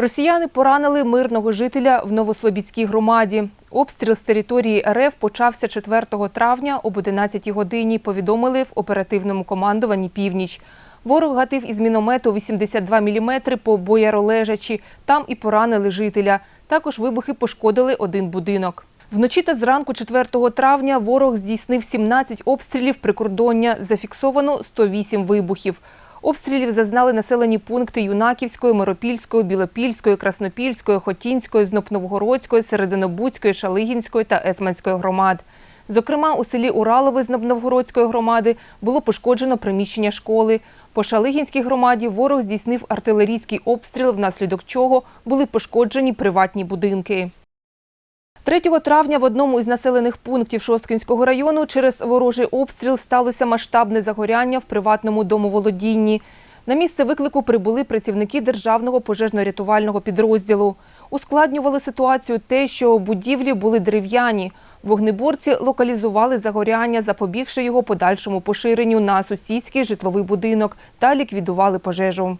Росіяни поранили мирного жителя в Новослобідській громаді. Обстріл з території РФ почався 4 травня об 11 годині, повідомили в оперативному командуванні «Північ». Ворог гатив із міномету 82 мм по бояролежачі. Там і поранили жителя. Також вибухи пошкодили один будинок. Вночі та зранку 4 травня ворог здійснив 17 обстрілів прикордоння. Зафіксовано 108 вибухів. Обстрілів зазнали населені пункти Юнаківської, Миропільської, Білопільської, Краснопільської, Хотінської, Знопновгородської, Серединобудської, Шалигінської та Есманської громад. Зокрема, у селі Уралове Знопновгородської громади було пошкоджено приміщення школи. По Шалигінській громаді ворог здійснив артилерійський обстріл, внаслідок чого були пошкоджені приватні будинки. 3 травня в одному із населених пунктів Шосткінського району через ворожий обстріл сталося масштабне загоряння в приватному домоволодінні. На місце виклику прибули працівники державного пожежно-рятувального підрозділу. Ускладнювало ситуацію те, що будівлі були дерев'яні. Вогнеборці локалізували загоряння, запобігши його подальшому поширенню на сусідський житловий будинок та ліквідували пожежу.